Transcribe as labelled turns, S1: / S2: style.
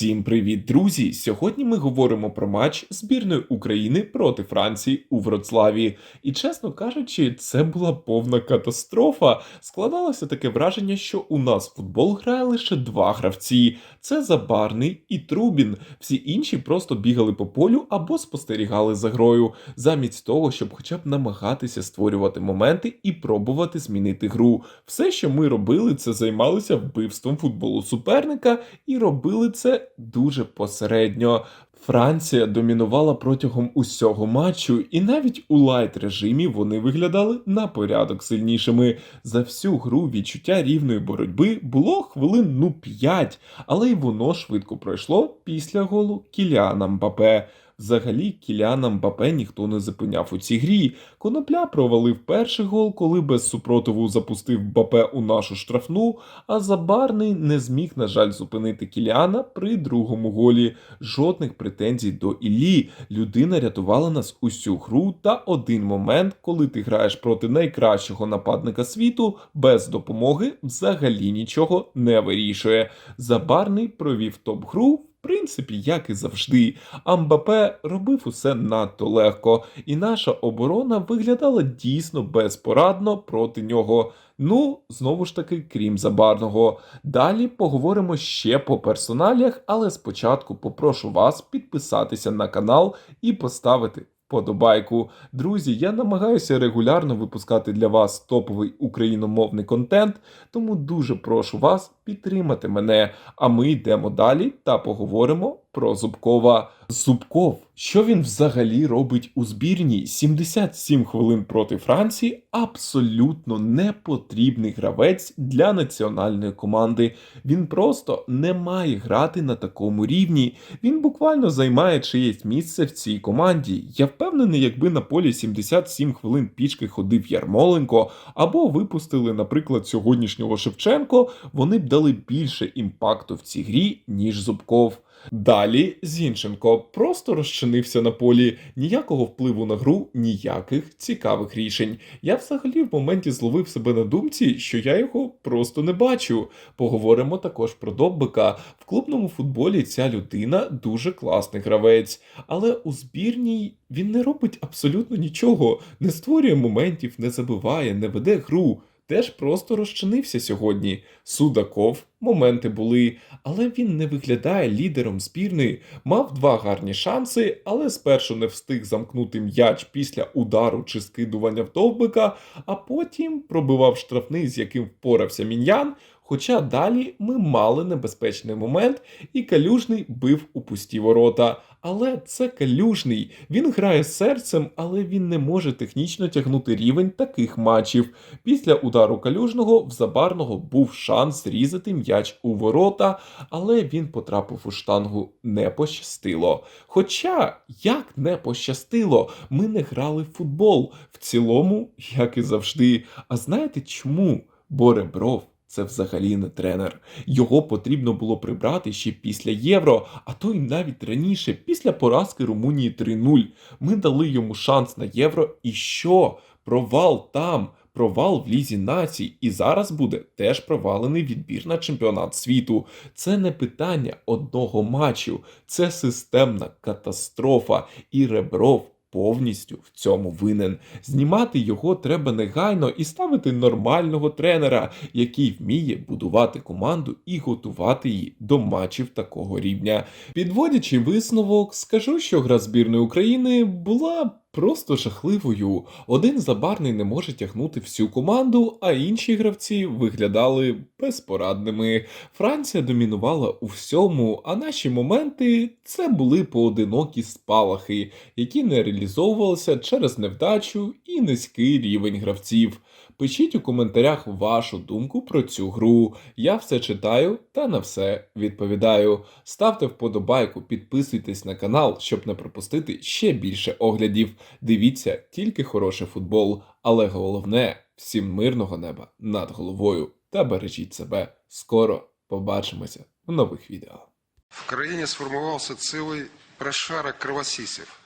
S1: Всім привіт, друзі! Сьогодні ми говоримо про матч збірної України проти Франції у Вроцлаві. І чесно кажучи, це була повна катастрофа. Складалося таке враження, що у нас футбол грає лише два гравці: це Забарний і Трубін. Всі інші просто бігали по полю або спостерігали за грою, замість того, щоб хоча б намагатися створювати моменти і пробувати змінити гру. Все, що ми робили, це займалися вбивством футболу суперника і робили це дуже посередньо. Франція домінувала протягом усього матчу, і навіть у лайт режимі вони виглядали на порядок сильнішими. За всю гру відчуття рівної боротьби було хвилин ну 5, але й воно швидко пройшло після голу Кіліана Мбапе. Взагалі, Кіліана Мбапе ніхто не зупиняв у цій грі. Конопля провалив перший гол, коли без супротиву запустив Мбапе у нашу штрафну, а Забарний не зміг, на жаль, зупинити Кіліана при другому голі. Жодних претензій до Іллі. Людина рятувала нас усю гру та один момент, коли ти граєш проти найкращого нападника світу, без допомоги взагалі нічого не вирішує. Забарний провів топ-гру. Принципі, як і завжди, Амбапе робив усе надто легко, і наша оборона виглядала дійсно безпорадно проти нього. Ну, знову ж таки, крім забарного. Далі поговоримо ще по персоналях, але спочатку попрошу вас підписатися на канал і поставити вподобайку. Друзі, я намагаюся регулярно випускати для вас топовий україномовний контент, тому дуже прошу вас підтримати мене. А ми йдемо далі та поговоримо про Зубкова. Зубков, що він взагалі робить у збірній? 77 хвилин проти Франції абсолютно не потрібний гравець для національної команди. Він просто не має грати на такому рівні. Він буквально займає чиєсь місце в цій команді. Я впевнений, якби на полі 77 хвилин пічки ходив Ярмоленко, або випустили, наприклад, сьогоднішнього Шевченко, вони б дали більше імпакту в цій грі, ніж Зубков. Далі Зінченко просто розчинився на полі, ніякого впливу на гру, ніяких цікавих рішень. Я взагалі в моменті зловив себе на думці, що я його просто не бачу. Поговоримо також про Доббика. В клубному футболі ця людина дуже класний гравець, але у збірній він не робить абсолютно нічого, не створює моментів, не забиває, не веде гру. Теж просто розчинився сьогодні. Судаков моменти були, але він не виглядає лідером збірної. Мав два гарні шанси, але спершу не встиг замкнути м'яч після удару чи скидування в а потім пробивав штрафний, з яким впорався мін'ян. Хоча далі ми мали небезпечний момент, і калюжний бив у пусті ворота. Але це калюжний. Він грає серцем, але він не може технічно тягнути рівень таких матчів. Після удару калюжного в забарного був шанс зрізати м'яч у ворота, але він потрапив у штангу не пощастило. Хоча, як не пощастило, ми не грали в футбол в цілому, як і завжди. А знаєте чому? Бо Ребров це взагалі не тренер. Його потрібно було прибрати ще після євро, а то й навіть раніше, після поразки Румунії 3-0. Ми дали йому шанс на євро. І що? Провал там. Провал в лізі націй, і зараз буде теж провалений відбір на чемпіонат світу. Це не питання одного матчу, це системна катастрофа. І Ребров повністю в цьому винен. Знімати його треба негайно і ставити нормального тренера, який вміє будувати команду і готувати її до матчів такого рівня. Підводячи висновок, скажу, що гра збірної України була. Просто жахливою. Один забарний не може тягнути всю команду, а інші гравці виглядали безпорадними. Франція домінувала у всьому, а наші моменти це були поодинокі спалахи, які не реалізовувалися через невдачу і низький рівень гравців. Пишіть у коментарях вашу думку про цю гру. Я все читаю та на все відповідаю. Ставте вподобайку, підписуйтесь на канал, щоб не пропустити ще більше оглядів. Дивіться тільки хороший футбол, але головне всім мирного неба над головою та бережіть себе. Скоро побачимося в нових відео.
S2: В країні сформувався цілий прошарок кровосісів.